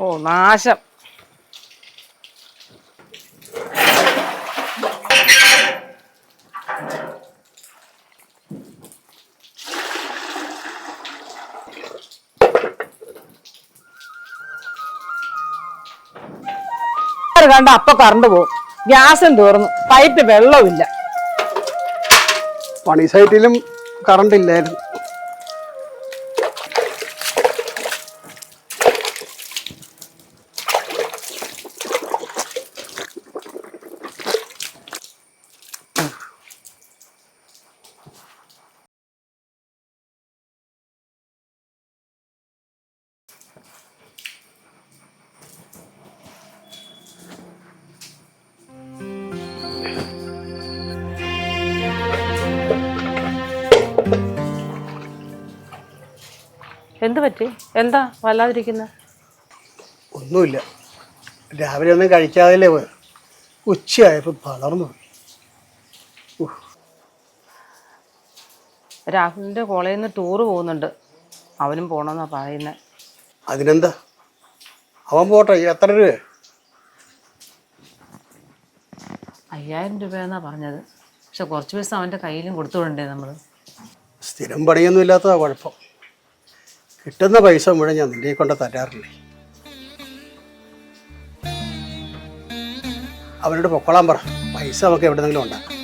ഓ നാശം. കണ്ട അപ്പൊ കറണ്ട് പോകും ഗ്യാസും തീർന്നു. പൈപ്പ് വെള്ളമില്ല പണി സൈറ്റിലും കറണ്ട് ഇല്ലായിരുന്നു. എന്ത് പറ്റി? എന്താ വല്ലാതിരിക്കുന്ന? ഒന്നുമില്ല. രാവിലെ ഒന്നും കഴിക്കാതെ പോയത് ഉച്ചയായപ്പോൾ വളർന്നു. പോയി രാഹുലിന്റെ കോളേജിൽ നിന്ന് ടൂറ് പോകുന്നുണ്ട്. അവനും പോണെന്നാ പറയുന്നത് അതിനെന്താ? അവൻ പോട്ടെ എത്ര രൂപ അയ്യായിരം രൂപയെന്നാ പറഞ്ഞത്. പക്ഷെ കുറച്ച് പൈസ അവന്റെ കയ്യിലും കൊടുത്തു വിടണ്ടേ നമ്മൾ സ്ഥിരം പണിയൊന്നും ഇല്ലാത്തതാ കുഴപ്പം. കിട്ടുന്ന പൈസ മുഴുവൻ ഞാൻ നിന്നെ കൊണ്ട് തരാറില്ലേ? അവനോട് പൊക്കോളാൻ പറ. പൈസ നമുക്ക് എവിടെന്നെങ്കിലും ഉണ്ടാക്കാം.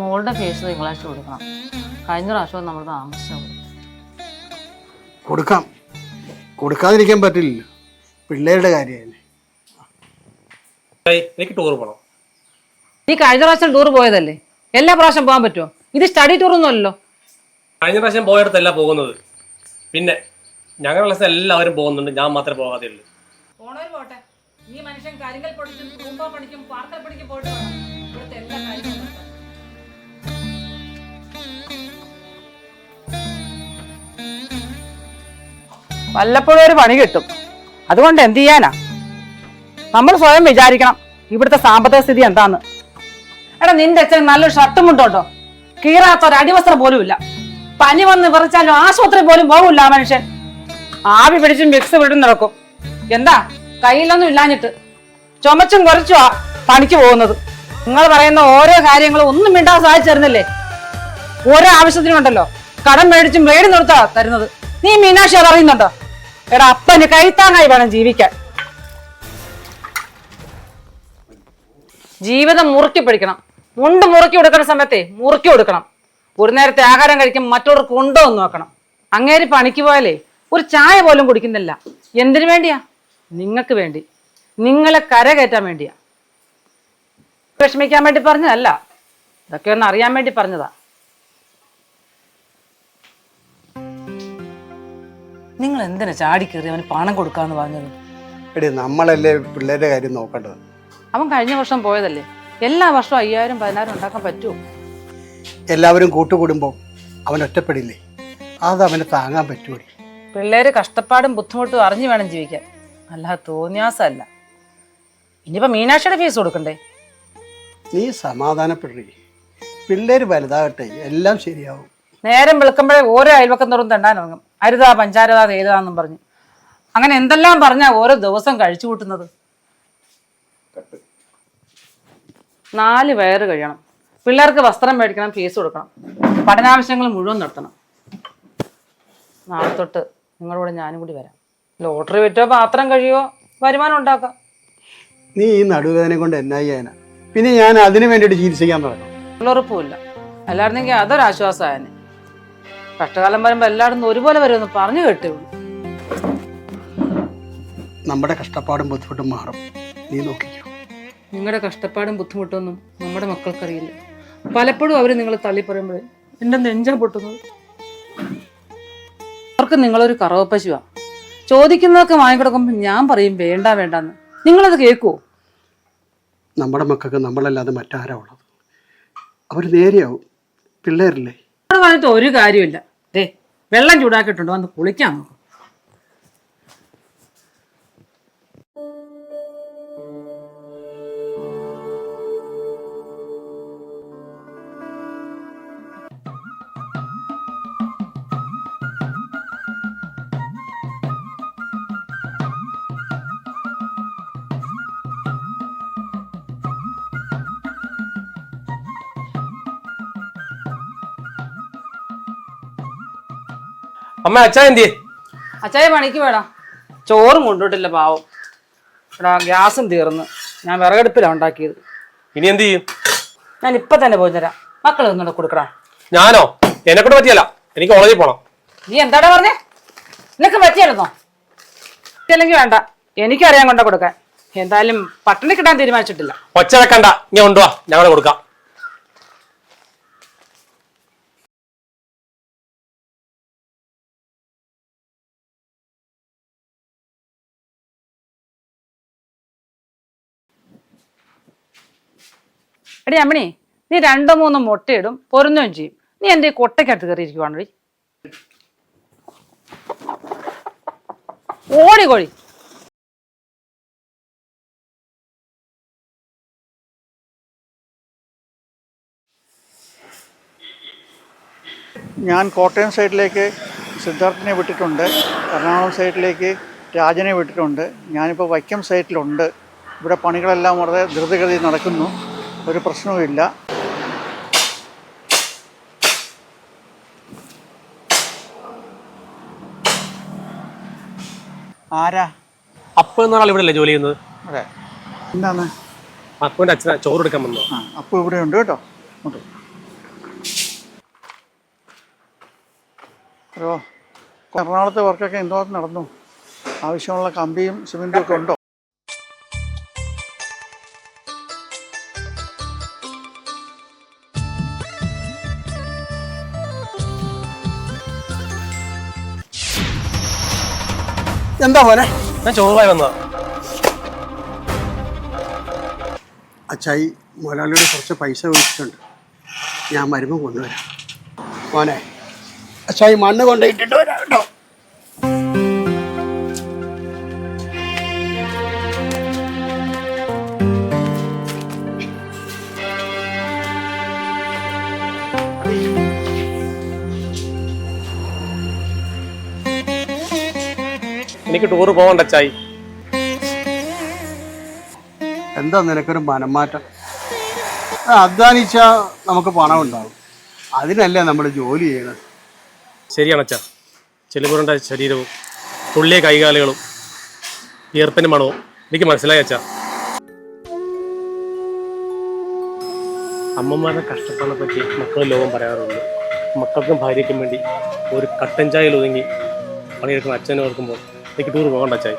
മോളുടെ കേസ് തിങ്കളാഴ്ച കൊടുക്കണം. കഴിഞ്ഞ പ്രാവശ്യം നമ്മൾ താമസിച്ചു കൊടുക്കാം. കൊടുക്കാതിരിക്കാൻ പറ്റില്ലല്ലോ പിള്ളേരുടെ കാര്യമല്ലേ എനിക്ക് ടൂർ പോകണം നീ കഴിഞ്ഞ പ്രാവശ്യം ടൂർ പോയതല്ലേ? എല്ലാ പ്രാവശ്യം പോകാൻ പറ്റുമോ ഇത് സ്റ്റഡി ടൂർ അല്ലല്ലോ. കഴിഞ്ഞ പ്രാവശ്യം പോയടത്തല്ല പോകുന്നത്. പിന്നെ ഞങ്ങളുടെ ക്ലാസ്സിൽ എല്ലാവരും പോകുന്നുണ്ട്. ഞാൻ മാത്രമേ പോകാതെ ഉള്ളൂ പോണവര് പോട്ടെ. ഈ മനുഷ്യൻ കരിങ്കൽ തൂമ്പ പാർക്കൽ പോയിട്ട് വേണം. ഇവിടുത്തെ എല്ലാ കാര്യങ്ങളും നടത്താൻ. വല്ലപ്പോഴും ഒരു പണി കിട്ടും. അതുകൊണ്ട് എന്ത് ചെയ്യാനാ? നമ്മൾ സ്വയം വിചാരിക്കണം ഇവിടുത്തെ സാമ്പത്തിക സ്ഥിതി എന്താന്ന്. എടാ നിന്റെ അച്ഛൻ നല്ലൊരു ഷർട്ടും മുണ്ടോട്ടോ കീറാത്ത ഒരു അടിവസ്ത്രം പോലും ഇല്ല. പനി വന്ന് വിറച്ചാലും ആശുപത്രി പോലും പോകില്ല ആ മനുഷ്യൻ. ആവി പിടിച്ചും വിക്സ് വിടും നടക്കും. എന്താ? കയ്യിലൊന്നും ഇല്ലാഞ്ഞിട്ട്. ചുമച്ചും കുറച്ചുവാ പണിക്ക് പോകുന്നത്. നിങ്ങൾ പറയുന്ന ഓരോ കാര്യങ്ങളും ഒന്നും മിണ്ടാൻ സാധിച്ചിരുന്നില്ലേ ഓരോ ആവശ്യത്തിനുണ്ടല്ലോ കടം മേടിച്ചും മേടി നിർത്താ തരുന്നത്. നീ മീനാക്ഷി അത് അറിയുന്നുണ്ടോ എടാ അപ്പന് കൈത്താങ്ങായി വേണം ജീവിക്കാൻ. ജീവിതം മുറുക്കി പിടിക്കണം. മുണ്ട് മുറുക്കി കൊടുക്കുന്ന സമയത്തെ മുറുക്കി കൊടുക്കണം. ഒരു നേരത്തെ ആഹാരം കഴിക്കും മറ്റുള്ളവർക്ക് ഉണ്ടോ എന്ന് നോക്കണം. അങ്ങേര് പണിക്ക് പോയാലേ ഒരു ചായ പോലും കുടിക്കുന്നില്ല. എന്തിനു വേണ്ടിയാ? നിങ്ങൾക്ക് വേണ്ടി. നിങ്ങളെ കരകയറ്റാൻ വേണ്ടിയാ. വിഷമിക്കാൻ വേണ്ടി പറഞ്ഞതല്ല. ഇതൊക്കെ ഒന്ന് അറിയാൻ വേണ്ടി പറഞ്ഞതാ. നിങ്ങൾ എന്തിനാ ചാടിക്കേറി അവന് പണം കൊടുക്കാന്ന് പറഞ്ഞത്? എടി നമ്മളല്ലേ പിള്ളേരുടെ കാര്യം നോക്കേണ്ടത്? അവൻ കഴിഞ്ഞ വർഷം പോയതല്ലേ? എല്ലാ വർഷവും അയ്യായിരം പതിനായിരം ഉണ്ടാക്കാൻ പറ്റുമോ? എല്ലാവരും കൂട്ടുകൂടുമ്പോൾ അവൻ ഒറ്റപ്പെടില്ലേ? അത് അവന് താങ്ങാൻ പറ്റൂടി പിള്ളേര് കഷ്ടപ്പാടും ബുദ്ധിമുട്ടും അറിഞ്ഞു വേണം ജീവിക്കാൻ. അല്ല തോന്നിയാസല്ല ഇനിയിപ്പോ മീനാക്ഷിയുടെ ഫീസ് കൊടുക്കണ്ടേ? നീ സമാധാനപ്പെടേ പിള്ളേര് വലുതാകട്ടെ എല്ലാം ശരിയാവും. നേരം വെളുക്കുമ്പോഴേ ഓരോ അയൽവക്കം തോറും തണ്ടാൻ തുടങ്ങും അരുതാ പഞ്ചാരതാ തേതാന്നും പറഞ്ഞു. അങ്ങനെ എന്തെല്ലാം പറഞ്ഞാ ഓരോ ദിവസം കഴിച്ചു കൂട്ടുന്നത് നാല് വയറ് കഴിയണം. പിള്ളേർക്ക് വസ്ത്രം മേടിക്കണം ഫീസ് കൊടുക്കണം. പഠനാവശ്യങ്ങൾ മുഴുവൻ നടത്തണം നാളെ തൊട്ട് നിങ്ങളോട് ഞാനും കൂടി വരാം. ലോട്ടറി വിറ്റോ പാത്രം കഴിയോ വരുമാനം ഉണ്ടാക്കാം. നീ ഈ നടുവേദന കൊണ്ട് എന്നാ ചെയ്യാനാ? പിന്നെ ഞാൻ അതിനു വേണ്ടിയിട്ട് ചികിത്സിക്കാൻ തുടങ്ങും ഉറപ്പുമില്ല അല്ലായിരുന്നെങ്കിൽ അതൊരു ആശ്വാസമായെന്നെ കഷ്ടകാലം വരുമ്പോൾ എല്ലായിടത്തും ഒരുപോലെ വരുമെന്ന് പറഞ്ഞു കേട്ടേ നമ്മുടെ കഷ്ടപ്പാടും ബുദ്ധിമുട്ടും മാറും. നീ നോക്കിക്കോ. നിങ്ങളുടെ കഷ്ടപ്പാടും ബുദ്ധിമുട്ടൊന്നും നമ്മുടെ മക്കൾക്കറിയില്ല. പലപ്പോഴും അവർ നിങ്ങളെ തള്ളി പറയുമ്പോൾ എന്റെ നെഞ്ചാ പൊട്ടുന്നത്? അവർക്ക് നിങ്ങളൊരു കറവപ്പശുവാ. ചോദിക്കുന്നതൊക്കെ വാങ്ങിക്കൊടുക്കുമ്പോൾ ഞാൻ പറയും വേണ്ട വേണ്ടെന്ന്. നിങ്ങളത് കേൾക്കുവോ നമ്മുടെ മക്കൾക്ക് നമ്മളല്ലാതെ മറ്റാരാ ഉള്ളത്? അവർ നേരെയാവും. പിള്ളേരില്ലേ? അവിടെ പറഞ്ഞിട്ട് ഒരു കാര്യമില്ല ദേ വെള്ളം ചൂടാക്കിയിട്ടുണ്ട് വന്ന് കുളിക്കാൻ നോക്കും. അമ്മ അച്ഛാ എന്തി അച്ചായ പണിക്ക് വേടാ ചോറും കൊണ്ടുവിട്ടില്ല പാവം. എടാ ഗ്യാസും തീർന്ന്. ഞാൻ വിറകടുപ്പിലാണ് ഉണ്ടാക്കിയത്. ഇനി എന്ത് ചെയ്യും? ഞാൻ ഇപ്പൊ തന്നെ പോയി തരാം. മക്കൾ ഒന്നുകൂടെ കൊടുക്കടാ. ഞാനോ? എന്നെ കൊണ്ട് പറ്റിയല്ല. എനിക്ക് കോളേജിൽ പോണം. നീ എന്താടാ പറഞ്ഞേ? നിനക്ക് പറ്റിയായിരുന്നോ അല്ലെങ്കിൽ വേണ്ട. എനിക്കറിയാൻ കൊണ്ട കൊടുക്കാൻ. എന്തായാലും പട്ടിണി കിട്ടാൻ തീരുമാനിച്ചിട്ടില്ല. ഒച്ച വെക്കണ്ട ഇങ്ങനെ കൊണ്ടുവാ ഞങ്ങൾ കൊടുക്കാം. എടി അമ്മണി നീ രണ്ടോ മൂന്നോ മുട്ടയിടും പൊരുന്നുകയും ചെയ്യും. നീ എന്റെ ഈ കൊട്ടയ്ക്കകത്ത് കയറിയിരിക്കുവാണോ ഓടി കോഴി. ഞാൻ കോട്ടയം സൈഡിലേക്ക് സിദ്ധാർത്ഥിനെ വിട്ടിട്ടുണ്ട് എറണാകുളം സൈഡിലേക്ക് രാജനെ വിട്ടിട്ടുണ്ട്. ഞാനിപ്പോൾ വൈക്കം സൈറ്റിലുണ്ട്. ഇവിടെ പണികളെല്ലാം വളരെ ദ്രുതഗതി നടക്കുന്നു. ഒരു പ്രശ്നവുമില്ല. ആരാ? അപ്പ എന്നാൾ ഇവിടെ അല്ലേ ജോലി ചെയ്യുന്നത്? അതെ. എന്താണ്? അപ്പന്റെ അച്ഛനാ ചോറ് എടുക്കാൻ വന്നു ആ അപ്പോൾ ഇവിടെ ഉണ്ട് കേട്ടോ. ഉണ്ട്. ഹലോ. എറണാകുളത്തെ വർക്കൊക്കെ എന്തോ നടന്നു. ആവശ്യമുള്ള കമ്പിയും സിമെന്റും ഒക്കെ ഉണ്ടോ? എന്താ മോനെ? ഞാൻ ചോറുമായി വന്നതാ. അച്ചായി മുതലാളിയോട് കുറച്ച് പൈസ വിളിച്ചിട്ടുണ്ട് ഞാൻ മരുമ കൊണ്ടുവരാം. മോനെ അച്ചായി മണ്ണ് കൊണ്ടുപോയിട്ടിട്ട് വരാം എനിക്ക് ടൂർ പോകണ്ട അച്ചായി എന്താ നിനക്കൊരു മനംമാറ്റം? അധ്വാനിച്ച അധ്വാനിച്ചാ നമുക്ക് പണം ഉണ്ടാവും അതിനല്ലേ നമ്മൾ ജോലി ചെയ്യണത്? ശരിയാണ് അച്ഛാ. ചെലുപുരണ്ട ശരീരവും തുള്ളിയ കൈകാലുകളും ഈർപ്പിന് മണവും. എനിക്ക് മനസ്സിലായി അച്ഛാ. അമ്മമാരുടെ കഷ്ടപ്പാടിനെ പറ്റി മക്കൾ ലോകം പറയാറുണ്ട്. മക്കൾക്കും ഭാര്യയ്ക്കും വേണ്ടി ഒരു കട്ടൻ ചായയിൽ ഒതുങ്ങി പണിയെടുക്കുന്ന അച്ഛനെ ഓർക്കുമ്പോൾ എനിക്ക് ടൂർ പോകണ്ട അച്ചായി